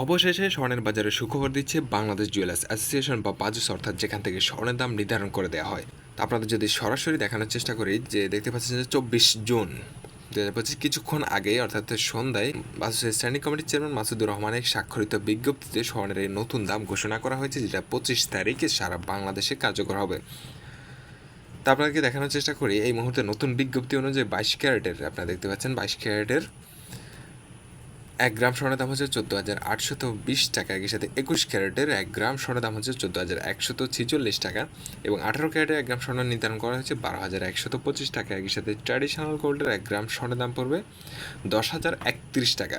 অবশেষে স্বর্ণের বাজারে সুখবর দিচ্ছে বাংলাদেশ জুয়েলার্স অ্যাসোসিয়েশন বা বাজুস অর্থাৎ যেখান থেকে স্বর্ণের দাম নির্ধারণ করে দেওয়া হয়। আপনাদের যদি সরাসরি দেখানোর চেষ্টা করি, যে দেখতে পাচ্ছেন যে চব্বিশ জুন দু হাজার পঁচিশ কিছুক্ষণ আগে, অর্থাৎ সন্ধ্যায় বাসুসের স্ট্যান্ডিং কমিটির চেয়ারম্যান মাসুদুর রহমানের স্বাক্ষরিত বিজ্ঞপ্তিতে স্বর্ণের এই নতুন দাম ঘোষণা করা হয়েছে, যেটা পঁচিশ তারিখে সারা বাংলাদেশে কার্যকর হবে। তা আপনাদেরকে দেখানোর চেষ্টা করি, এই মুহূর্তে নতুন বিজ্ঞপ্তি অনুযায়ী বাইশ ক্যারেটের, আপনারা দেখতে পাচ্ছেন বাইশ ক্যারেটের এক গ্রাম স্বর্ণের দাম হচ্ছে চোদ্দ হাজার আটশত বিশ টাকা। একই সাথে একুশ ক্যারেটের এক গ্রাম স্বর্ণের দাম হচ্ছে চোদ্দ হাজার একশত ছিচল্লিশ টাকা এবং আঠারো ক্যারেটের এক গ্রাম স্বর্ণ নির্ধারণ করা হয়েছে বারো হাজার একশত পঁচিশ টাকা। একই সাথে ট্র্যাডিশনাল গোল্ডের এক গ্রাম স্বর্ণের দাম পড়বে দশ হাজার একত্রিশ টাকা।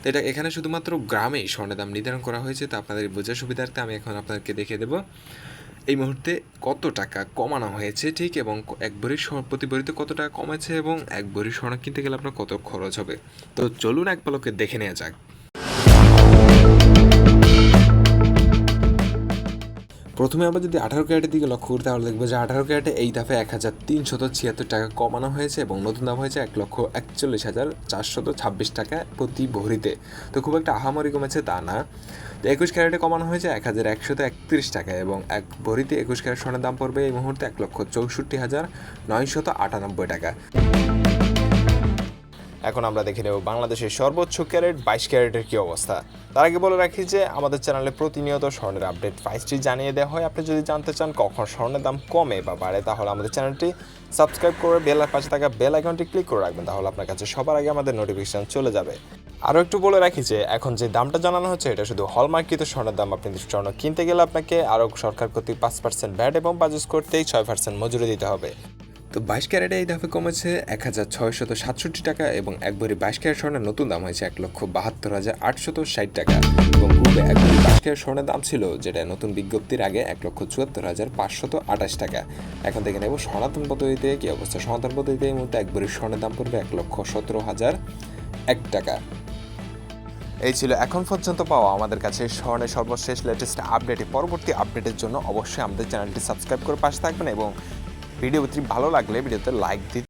তো এটা এখানে শুধুমাত্র গ্রামেই স্বর্ণের দাম নির্ধারণ করা হয়েছে। তো আপনাদের বোঝার সুবিধার্থে আমি এখন আপনাদেরকে দেখিয়ে দেবো। এই মুহূর্তে কত টাকা কমানো হয়েছে, ঠিক? এবং এক ভরি প্রতি ভরিতে কত টাকা কমেছে, এবং এক ভরি স্বর্ণ কিনতে গেলে আপনার কত খরচ হবে? তো চলুন এক পলকে দেখে নেওয়া যাক। প্রথমে আমরা যদি আঠারো ক্যারেটের দিকে লক্ষ্য করি, তাহলে দেখব যে আঠারো ক্যারেটে এই ধাপে এক হাজার তিনশত ছিয়াত্তর টাকা কমানো হয়েছে এবং নতুন দাম হয়েছে এক লক্ষ একচল্লিশ হাজার চারশত ছাব্বিশ টাকা প্রতি ভরিতে। তো খুব একটা আহামরি কমেছে তা না। তো একুশ ক্যারেটে কমানো হয়েছে এক হাজার একশত একত্রিশ টাকা এবং এক ভরিতে একুশ ক্যারেট স্বর্ণের দাম পড়বে এই মুহূর্তে এক লক্ষ চৌষট্টি হাজার নয়শত আটানব্বই টাকা। এখন আমরা দেখে নেব বাংলাদেশের সর্বোচ্চ ক্যারেট বাইশ ক্যারেটের কী অবস্থা। তার আগে বলে রাখি যে, আমাদের চ্যানেলে প্রতিনিয়ত স্বর্ণের আপডেট প্রাইসটি জানিয়ে দেওয়া হয়। আপনি যদি জানতে চান কখন স্বর্ণের দাম কমে বা বাড়ে, তাহলে আমাদের চ্যানেলটি সাবস্ক্রাইব করে বেলার পাশে থাকা বেল আইকনটি ক্লিক করে রাখবেন, তাহলে আপনার কাছে সবার আগে আমাদের নোটিফিকেশন চলে যাবে। আরও একটু বলে রাখি যে, এখন যে দামটা জানানো হচ্ছে, এটা শুধু হলমার্কিত স্বর্ণের দাম। আপনি স্বর্ণ কিনতে গেলে আপনাকে আরও সরকার কর্তৃক পাঁচ পার্সেন্ট ভ্যাট এবং বাজুস করতেই ছয় পার্সেন্ট মজুরি দিতে হবে। তো বাইশ ক্যারেটে এই ধাপে কমেছে এক হাজার ছয়শত সাতষট্টি টাকা এবং এক ভরি বাইশ ক্যারেট স্বর্ণের নতুন দাম হয়েছে এক লক্ষ বাহাত্তর হাজার আটশত ষাট টাকা এবং পূর্বে এক ভরি বাইশ ক্যারেট স্বর্ণের দাম ছিল, যেটা নতুন বিজ্ঞপ্তির আগে এক লক্ষ চুয়াত্তর হাজার পাঁচশত আঠাশ টাকা। এখন দেখে নেব সনাতন পদ্ধতিতে কি অবস্থা। সনাতন পদ্ধতিতে এই মুহূর্তে এক ভরি স্বর্ণের দাম পড়বে এক লক্ষ সতেরো হাজার এক টাকা। এই ছিল এখন পর্যন্ত পাওয়া আমাদের কাছে স্বর্ণের সর্বশেষ লেটেস্ট আপডেট পরবর্তী আপডেটের জন্য অবশ্যই আমাদের চ্যানেলটি সাবস্ক্রাইব করে পাশে থাকবেন এবং ভিডিওটি ভালো লাগলে ভিডিওতে লাইক দিতে